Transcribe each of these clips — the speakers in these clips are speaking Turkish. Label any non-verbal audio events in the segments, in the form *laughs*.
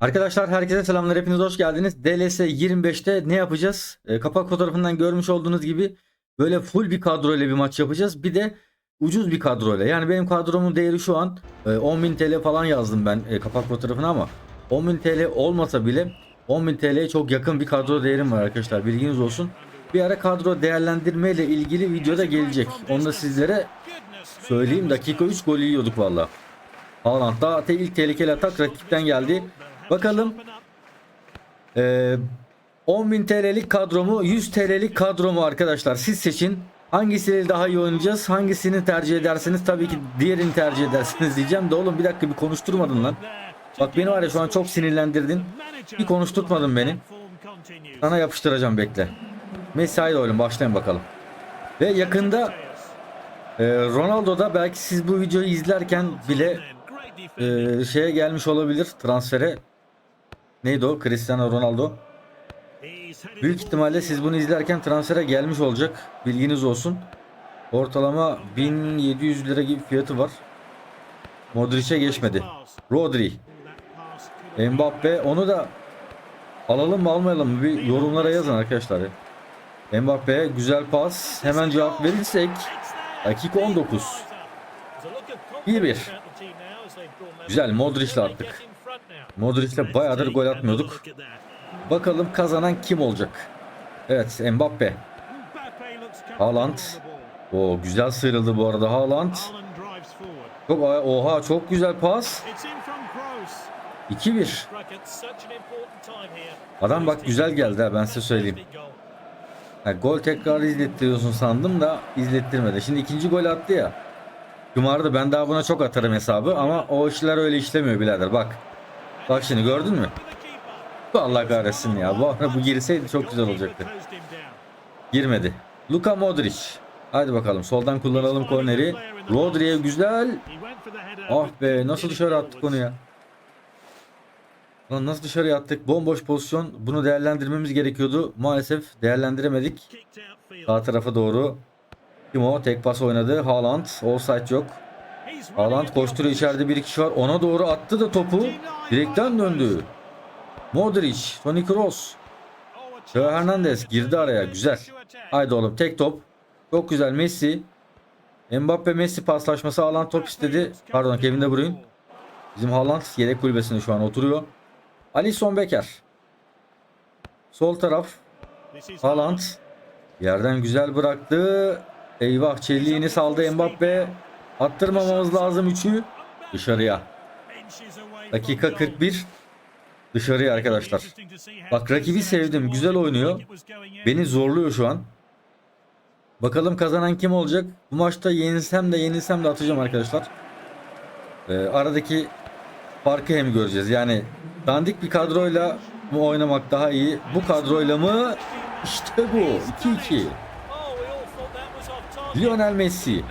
Arkadaşlar herkese selamlar. Hepiniz hoş geldiniz. DLS 25'te ne yapacağız? E, kapak fotoğrafından görmüş olduğunuz gibi böyle full bir kadro ile bir maç yapacağız. Bir de ucuz bir kadro ile. Yani benim kadromun değeri şu an e, 10.000 TL falan yazdım ben e, kapak fotoğrafına ama 10.000 TL olmasa bile 10.000 TL'ye çok yakın bir kadro değerim var arkadaşlar. Bilginiz olsun. Bir ara kadro değerlendirme ile ilgili videoda gelecek. Onu da sizlere söyleyeyim. Dakika 3 golü yiyorduk valla. Haaland da te- ilk tehlikeli atak rakipten geldi. Bakalım ee, 10.000 TL'lik kadromu 100 TL'lik kadromu arkadaşlar siz seçin. Hangisiyle daha iyi oynayacağız? Hangisini tercih edersiniz? Tabii ki diğerini tercih edersiniz diyeceğim de oğlum bir dakika bir konuşturmadın lan. Bak beni var ya şu an çok sinirlendirdin. Bir konuşturtmadın beni. Sana yapıştıracağım bekle. Messi haydi oğlum başlayın bakalım. Ve yakında e, Ronaldo da belki siz bu videoyu izlerken bile e, şeye gelmiş olabilir transfere. Neydi o? Cristiano Ronaldo. Büyük ihtimalle siz bunu izlerken transfere gelmiş olacak. Bilginiz olsun. Ortalama 1700 lira gibi fiyatı var. Modric'e geçmedi. Rodri, Mbappe onu da alalım mı almayalım mı bir yorumlara yazın arkadaşlar. ya. Mbappe güzel pas. Hemen cevap verirsek dakika 19. 1-1. Güzel Modric'le attık. Modric'le bayağıdır gol atmıyorduk. Bakalım kazanan kim olacak? Evet Mbappe. Haaland. O güzel sıyrıldı bu arada Haaland. Çok oha çok güzel pas. 2-1. Adam bak güzel geldi ha ben size söyleyeyim. Ha, gol tekrar izlettiriyorsun sandım da izlettirmedi. Şimdi ikinci gol attı ya. Kumardı ben daha buna çok atarım hesabı ama o işler öyle işlemiyor birader bak. Bak şimdi gördün mü? Allah kahretsin ya. Bu, bu girseydi çok güzel olacaktı. Girmedi. Luka Modric. Hadi bakalım soldan kullanalım korneri. Rodri'ye güzel. Ah be nasıl dışarı attık onu ya. Lan nasıl dışarıya attık? Bomboş pozisyon. Bunu değerlendirmemiz gerekiyordu. Maalesef değerlendiremedik. Sağ tarafa doğru. Kim o? Tek pas oynadı. Haaland. Offside yok. Haaland koşturuyor. içeride bir kişi var. Ona doğru attı da topu. Direkten döndü. Modric. Toni Kroos. Teo Hernandez girdi araya. Güzel. Haydi oğlum tek top. Çok güzel Messi. Mbappe Messi paslaşması Haaland top istedi. Pardon Kevin De Bruyne. Bizim Haaland yedek kulübesinde şu an oturuyor. Alisson Becker. Sol taraf. Haaland. Yerden güzel bıraktı. Eyvah çelliğini saldı Mbappe. Attırmamamız lazım 3'ü. Dışarıya. Dakika 41. Dışarıya arkadaşlar. Bak rakibi sevdim. Güzel oynuyor. Beni zorluyor şu an. Bakalım kazanan kim olacak? Bu maçta yenilsem de yenilsem de atacağım arkadaşlar. Ee, aradaki farkı hem göreceğiz. Yani dandik bir kadroyla mı oynamak daha iyi? Bu kadroyla mı? İşte bu. 2-2. Lionel Messi.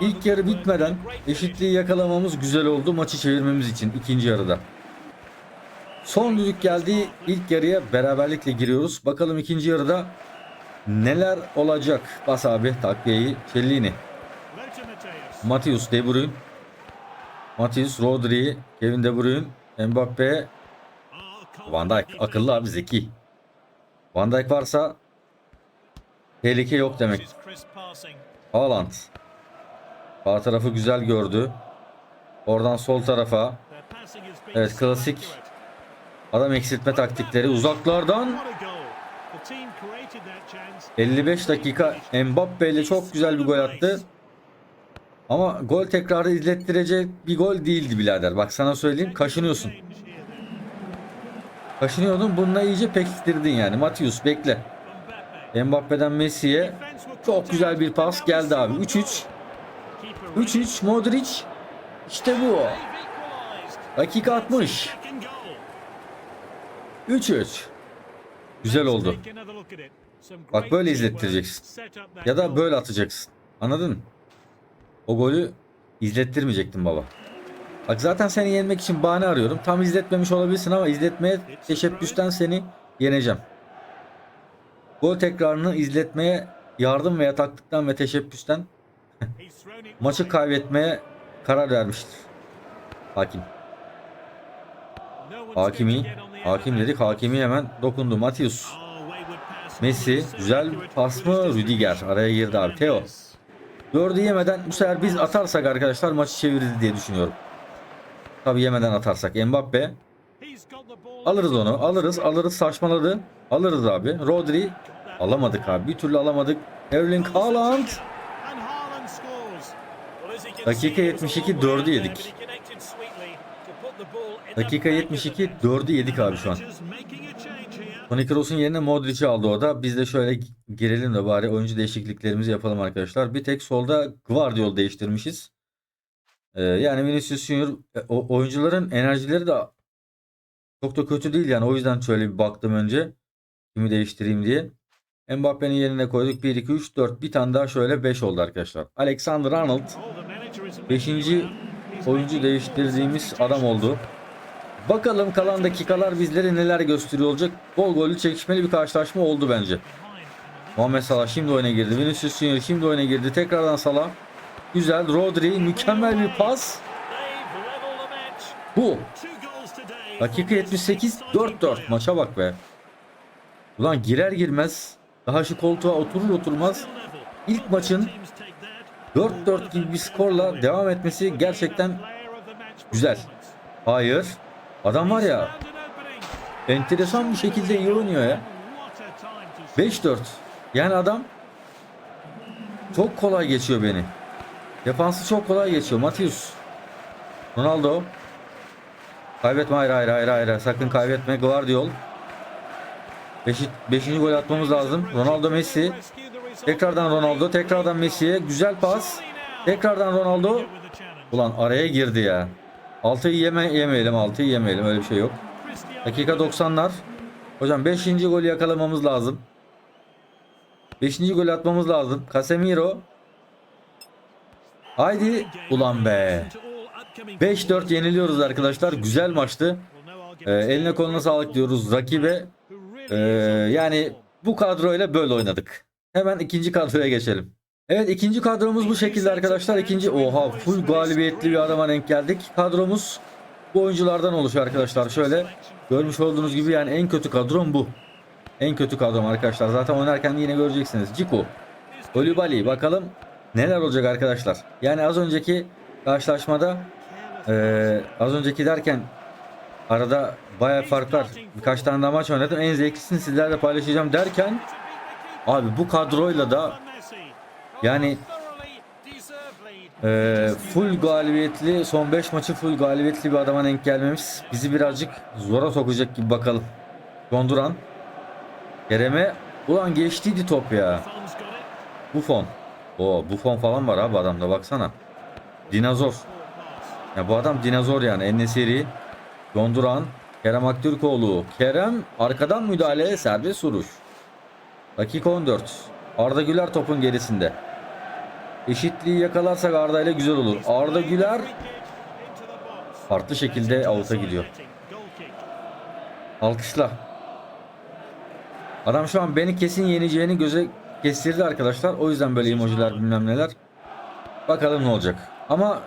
İlk yarı bitmeden eşitliği yakalamamız güzel oldu maçı çevirmemiz için ikinci yarıda. Son düdük geldi. İlk yarıya beraberlikle giriyoruz. Bakalım ikinci yarıda neler olacak? Bas abi takviyeyi. Cellini. Matius De Bruyne. Matius Rodri. Kevin De Bruyne. Mbappe. Van Dijk. Akıllı abi zeki. Van Dijk varsa tehlike yok demek. Haaland. Sağ tarafı güzel gördü. Oradan sol tarafa. Evet klasik adam eksiltme taktikleri uzaklardan 55 dakika Mbappe ile çok güzel bir gol attı. Ama gol tekrarı izlettirecek bir gol değildi birader. Bak sana söyleyeyim kaşınıyorsun. Kaşınıyordun bununla iyice pekiştirdin yani. Matius bekle. Mbappe'den Messi'ye çok güzel bir pas geldi abi. 3-3. 3-3 Modric. İşte bu. Dakika 60. 3-3. Güzel oldu. Bak böyle izlettireceksin. Ya da böyle atacaksın. Anladın mı? O golü izlettirmeyecektin baba. Bak zaten seni yenmek için bahane arıyorum. Tam izletmemiş olabilirsin ama izletmeye teşebbüsten seni yeneceğim. Gol tekrarını izletmeye yardım ve yataklıktan ve teşebbüsten maçı kaybetmeye karar vermiştir. Hakim. Hakimi. Hakim dedik. Hakimi hemen dokundu. Matius. Messi. Güzel pas mı? Rüdiger. Araya girdi abi. Theo. Dördü yemeden bu sefer biz atarsak arkadaşlar maçı çeviririz diye düşünüyorum. Tabi yemeden atarsak. Mbappe. Alırız onu. Alırız. Alırız. Saçmaladı. Alırız abi. Rodri. Alamadık abi. Bir türlü alamadık. Erling Haaland. Dakika 72 4'ü yedik. Dakika 72 4'ü yedik abi şu an. Toni Kroos'un yerine Modric'i aldı o da. Biz de şöyle girelim de bari oyuncu değişikliklerimizi yapalım arkadaşlar. Bir tek solda Guardiol değiştirmişiz. Ee, yani Vinicius Junior e, oyuncuların enerjileri de çok da kötü değil yani. O yüzden şöyle bir baktım önce. Kimi değiştireyim diye. Mbappe'nin yerine koyduk. 1, 2, 3, 4. Bir tane daha şöyle 5 oldu arkadaşlar. Alexander Arnold. Beşinci oyuncu değiştirdiğimiz adam oldu. Bakalım kalan dakikalar bizlere neler gösteriyor olacak. Bol gollü çekişmeli bir karşılaşma oldu bence. Muhammed Salah şimdi oyuna girdi. Vinicius Junior şimdi oyuna girdi. Tekrardan Salah. Güzel. Rodri mükemmel bir pas. Bu. Dakika 78 4-4 maça bak be. Ulan girer girmez daha şu koltuğa oturur oturmaz ilk maçın 4-4 gibi bir skorla devam etmesi gerçekten güzel. Hayır. Adam var ya enteresan bir şekilde iyi oynuyor ya. 5-4. Yani adam çok kolay geçiyor beni. Defansı çok kolay geçiyor. Matius. Ronaldo. Kaybetme hayır hayır hayır hayır. Sakın kaybetme. Guardiol. Beşi, beşinci gol atmamız lazım. Ronaldo Messi. Tekrardan Ronaldo. Tekrardan Messi'ye. Güzel pas. Tekrardan Ronaldo. Ulan araya girdi ya. 6'yı yeme, yemeyelim 6'yı yemeyelim öyle bir şey yok. Dakika 90'lar. Hocam 5. golü yakalamamız lazım. 5. golü atmamız lazım. Casemiro. Haydi. Ulan be. 5-4 yeniliyoruz arkadaşlar. Güzel maçtı. Ee, eline koluna sağlık diyoruz rakibe. Ee, yani bu kadroyla böyle oynadık. Hemen ikinci kadroya geçelim. Evet ikinci kadromuz bu şekilde arkadaşlar. İkinci oha full galibiyetli bir adama denk geldik. Kadromuz bu oyunculardan oluşuyor arkadaşlar. Şöyle görmüş olduğunuz gibi yani en kötü kadrom bu. En kötü kadrom arkadaşlar. Zaten oynarken de yine göreceksiniz. Ciku, Kolibali bakalım neler olacak arkadaşlar. Yani az önceki karşılaşmada ee, az önceki derken arada bayağı fark. Birkaç tane daha maç oynadım. En zevklisini sizlerle paylaşacağım derken abi bu kadroyla da yani ee, full galibiyetli son 5 maçı full galibiyetli bir adama denk gelmemiz bizi birazcık zora sokacak gibi bakalım. Donduran Kerem'e ulan geçtiydi top ya. Buffon. O Buffon falan var abi adamda baksana. Dinozor. Ya bu adam dinozor yani. Ennesiri, Donduran, Kerem Aktürkoğlu. Kerem arkadan müdahale serbest vuruş. Dakika 14. Arda Güler topun gerisinde. Eşitliği yakalarsak Arda ile güzel olur. Arda Güler farklı şekilde avuta gidiyor. Alkışla. Adam şu an beni kesin yeneceğini göze kestirdi arkadaşlar. O yüzden böyle emojiler bilmem neler. Bakalım ne olacak. Ama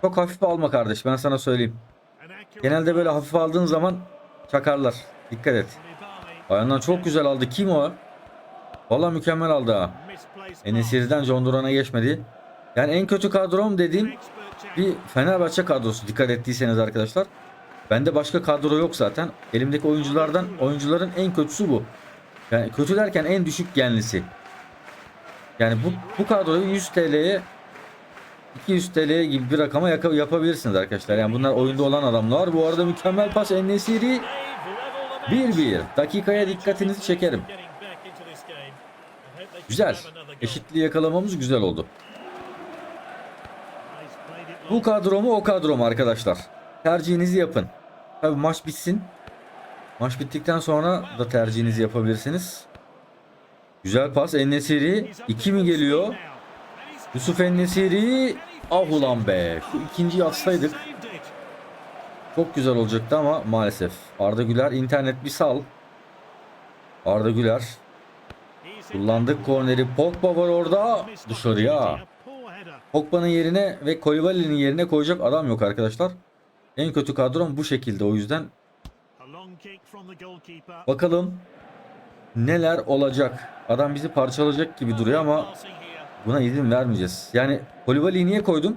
çok hafif alma kardeş ben sana söyleyeyim. Genelde böyle hafif aldığın zaman çakarlar. Dikkat et. Ayağından çok güzel aldı. Kim o? Valla mükemmel aldı ha. Enesiri'den John Duran'a geçmedi. Yani en kötü kadrom dediğim bir Fenerbahçe kadrosu dikkat ettiyseniz arkadaşlar. Bende başka kadro yok zaten. Elimdeki oyunculardan oyuncuların en kötüsü bu. Yani kötü derken en düşük genlisi. Yani bu, bu kadroyu 100 TL'ye 200 TL gibi bir rakama yapabilirsiniz arkadaşlar. Yani bunlar oyunda olan adamlar. Bu arada mükemmel pas Enesiri 1-1. Dakikaya dikkatinizi çekerim. Güzel. Eşitliği yakalamamız güzel oldu. Bu kadro mu o kadro mu arkadaşlar? Tercihinizi yapın. Tabi maç bitsin. Maç bittikten sonra da tercihinizi yapabilirsiniz. Güzel pas Enesiri 2 mi geliyor? Yusuf Ennesiri ah ulan be. Şu ikinciyi atsaydık çok güzel olacaktı ama maalesef. Arda Güler internet bir sal. Arda Güler kullandık korneri. Pogba var orada dışarıya. Pogba'nın yerine ve Kolibali'nin yerine koyacak adam yok arkadaşlar. En kötü kadrom bu şekilde o yüzden Bakalım neler olacak. Adam bizi parçalayacak gibi duruyor ama buna izin vermeyeceğiz. Yani Kolibali'yi niye koydum?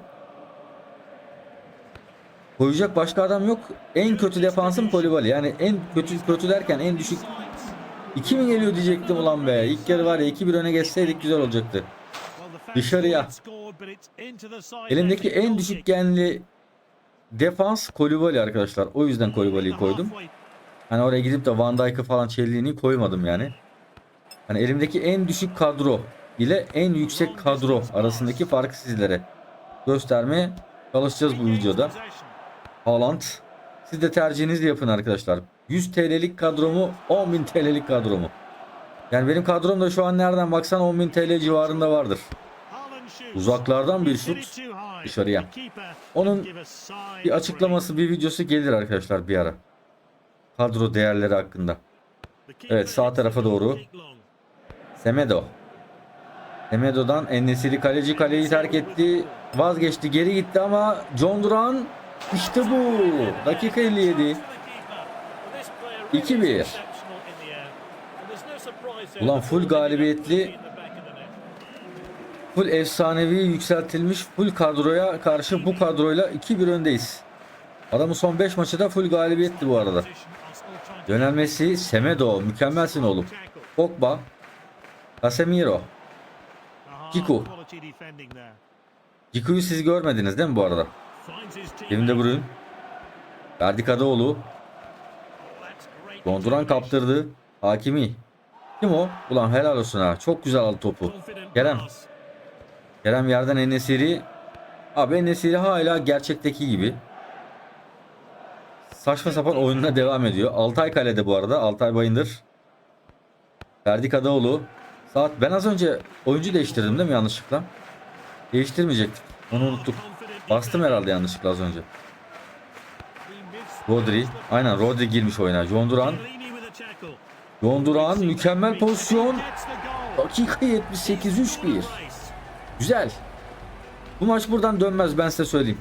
Koyacak başka adam yok. En kötü defansım Kolibali. Yani en kötü kötü derken en düşük 2 mi geliyor diyecektim ulan be. İlk yarı var ya 2-1 öne geçseydik güzel olacaktı. Dışarıya. Elimdeki en düşük genli defans Kolibali arkadaşlar. O yüzden Kolibali'yi koydum. Hani oraya gidip de Van Dijk'ı falan Çelliğini koymadım yani. Hani elimdeki en düşük kadro ile en yüksek kadro arasındaki farkı sizlere göstermeye çalışacağız bu videoda. Haaland. Siz de tercihinizi yapın arkadaşlar. 100 TL'lik kadromu 10.000 TL'lik kadromu. Yani benim kadrom da şu an nereden baksan 10.000 TL civarında vardır. Uzaklardan bir şut dışarıya. Onun Bir açıklaması bir videosu gelir arkadaşlar bir ara. Kadro değerleri hakkında. Evet sağ tarafa doğru. Semedo. Semedo'dan Enesiri kaleci kaleyi terk etti. Vazgeçti geri gitti ama John Duran işte bu. Dakika 57. 2-1. Ulan full galibiyetli Full efsanevi yükseltilmiş full kadroya karşı bu kadroyla 2-1 öndeyiz. Adamın son 5 maçı da full galibiyetti bu arada. Yönelmesi Semedo mükemmelsin oğlum. Pogba, Casemiro. Ciku. Ciku'yu siz görmediniz değil mi bu arada? Kevin De Bruyne. Ferdi Kadıoğlu. Donduran kaptırdı. Hakimi. Kim o? Ulan helal olsun ha. Çok güzel aldı topu. Kerem. Kerem yerden Enesiri. Abi Enesiri hala gerçekteki gibi. Saçma sapan oyununa devam ediyor. Altay kalede bu arada. Altay Bayındır. Ferdi Kadıoğlu. Saat ben az önce oyuncu değiştirdim değil mi yanlışlıkla? Değiştirmeyecektik. Onu unuttuk. Bastım herhalde yanlışlıkla az önce. Rodri. Aynen Rodri girmiş oyuna. John Duran. John Duran mükemmel pozisyon. Dakika 78 3-1. Güzel. Bu maç buradan dönmez ben size söyleyeyim.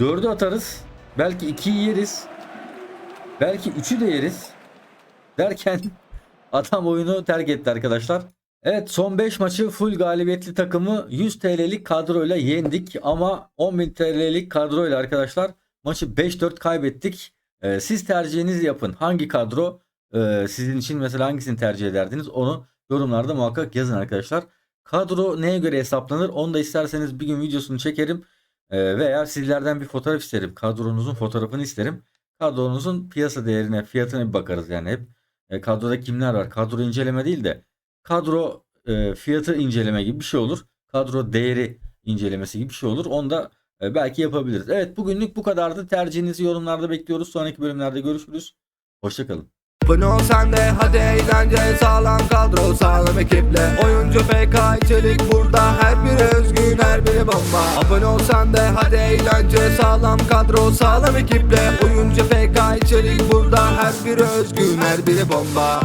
4'ü atarız. Belki 2'yi yeriz. Belki 3'ü de yeriz. Derken *laughs* adam oyunu terk etti arkadaşlar. Evet son 5 maçı full galibiyetli takımı 100 TL'lik kadroyla yendik ama 10.000 TL'lik kadroyla arkadaşlar maçı 5-4 kaybettik. Ee, siz tercihinizi yapın. Hangi kadro e, sizin için mesela hangisini tercih ederdiniz onu yorumlarda muhakkak yazın arkadaşlar. Kadro neye göre hesaplanır onu da isterseniz bir gün videosunu çekerim. Ee, veya sizlerden bir fotoğraf isterim. Kadronuzun fotoğrafını isterim. Kadronuzun piyasa değerine, fiyatına bir bakarız yani hep. E, kadroda kimler var? Kadro inceleme değil de kadro e, fiyatı inceleme gibi bir şey olur. Kadro değeri incelemesi gibi bir şey olur. Onu da e, belki yapabiliriz. Evet bugünlük bu kadardı. Tercihinizi yorumlarda bekliyoruz. Sonraki bölümlerde görüşürüz. Hoşçakalın. Abone ol sen de hadi eğlence sağlam kadro sağlam ekiple Oyuncu FK içerik burada her biri özgün her biri bomba Abone ol sen de hadi eğlence sağlam kadro sağlam ekiple Oyuncu FK içerik burada her biri özgün her biri bomba